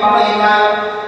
八一班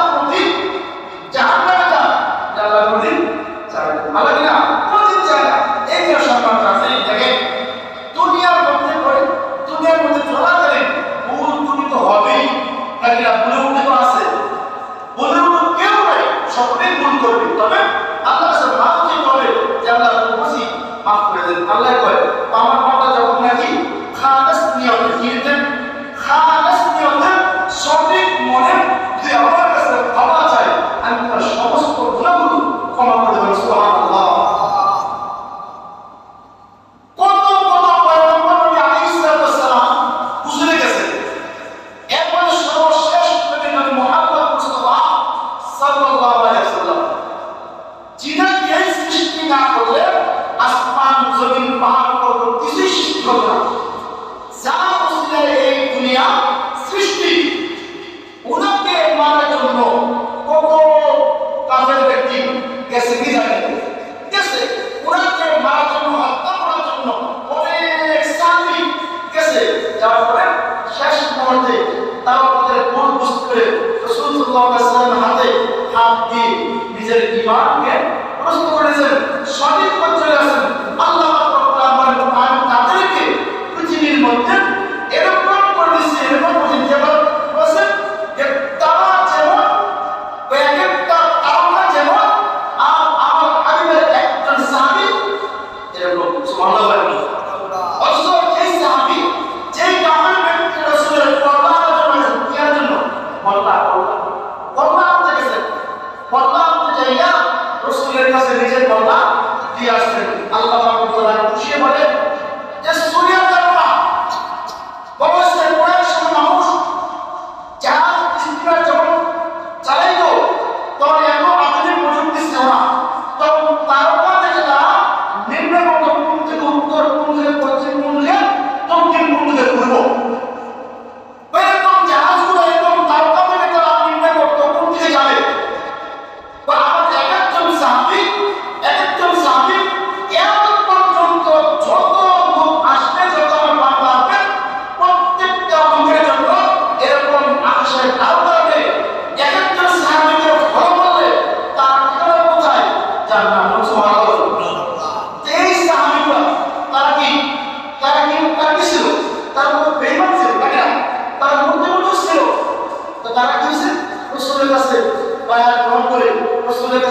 বায়াত গ্রহণ করে নেয় হয়ে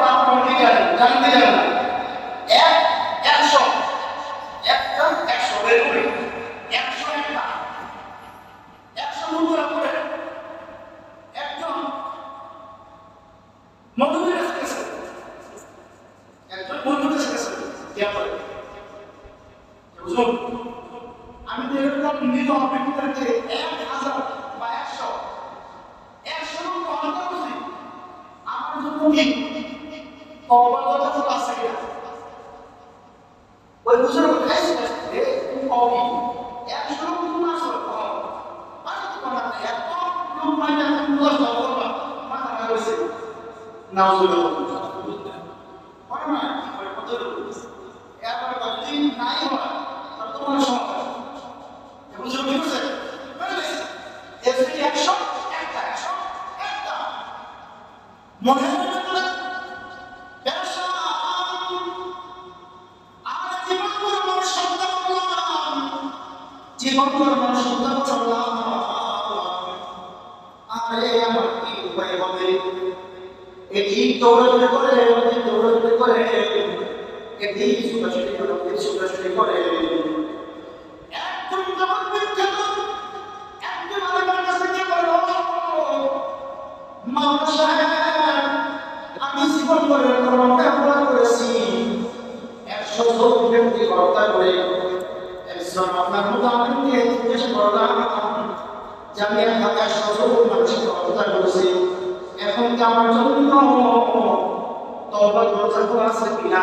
তার কমকে জানে? জানতে জানে এক, একশো। একটা, একশো বের করে একশো একটা। একশো গুণ করার পরে একজন মধুবীর কাছে গেছে। আমি তো এরকম নিজ অভিজ্ঞতাকে এক হাজার বা একশো। একশো লোক অর্ডার করছি আমার জন্য কি? কবার কথা তো আছে কিনা? ওই বুঝলো খাইছি এ, তুমি কবি একশো লোক তুমি আসো এত লোক মানে আমি বুঝতে পারব না না এটি ছোটাছুটি মোটামুটি ছোটাছুটি করে আমি জীবন করে অপরাধ করেছি। একশো ব্যক্তি করে, একজন আপনার মতো আপনি জিজ্ঞেস করলাম এখন কি আমার জন্য তবা দরজা খোলা আছে কিনা?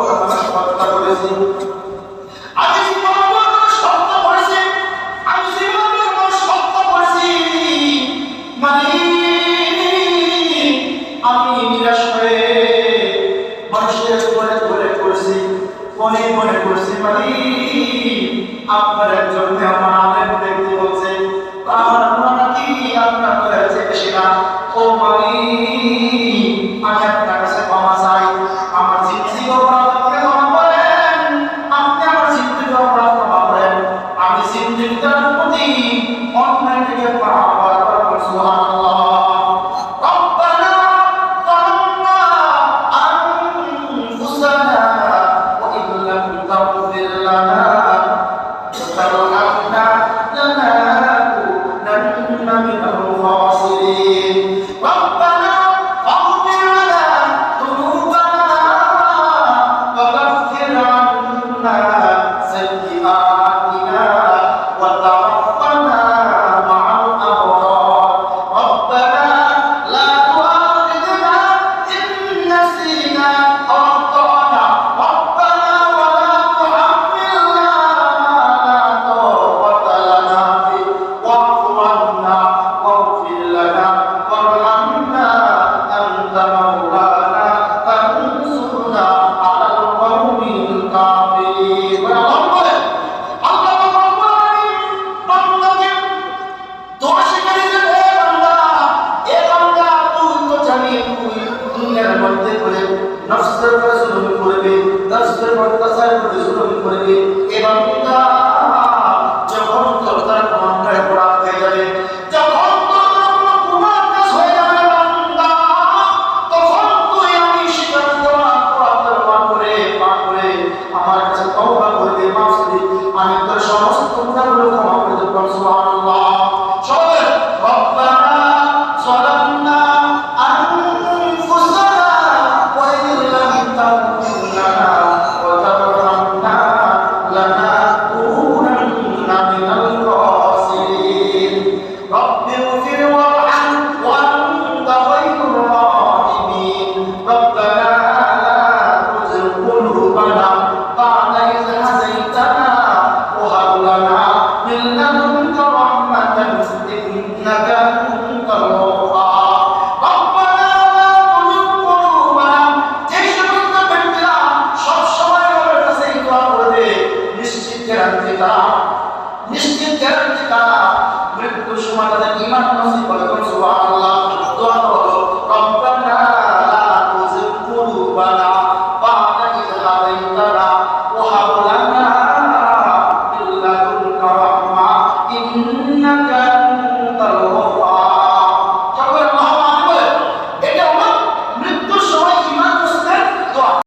a